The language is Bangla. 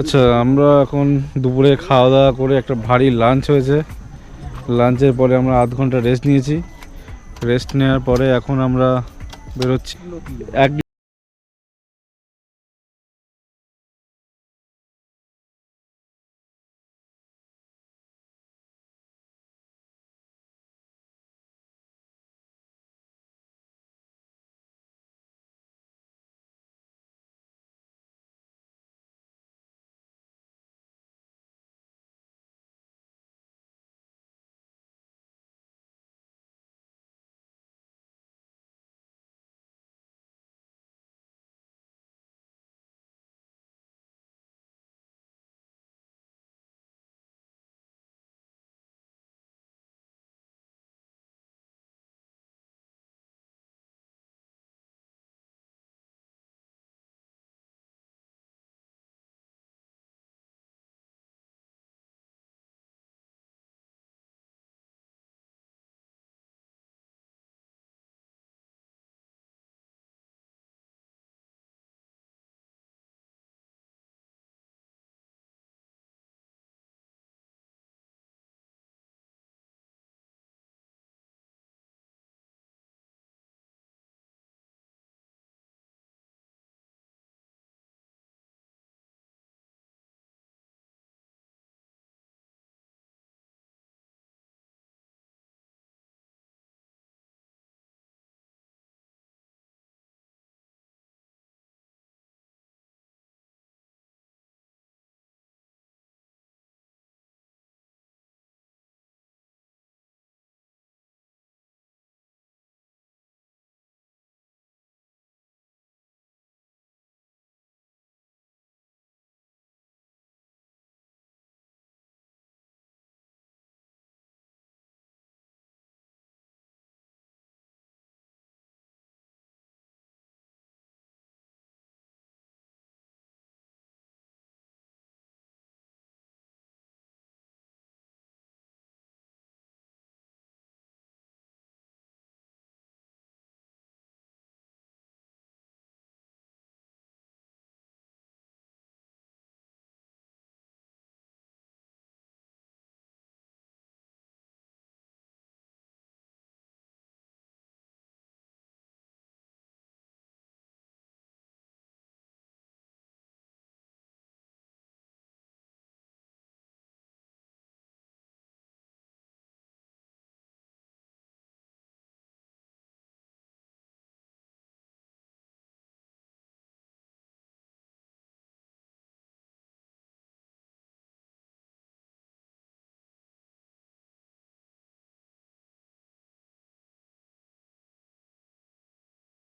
আচ্ছা আমরা এখন দুপুরে খাওয়া দাওয়া করে একটা ভারী লাঞ্চ হয়েছে। লাঞ্চের পরে আমরা আধ ঘণ্টা রেস্ট নিয়েছি। রেস্ট নেওয়ার পরে এখন আমরা বেরোচ্ছি। এক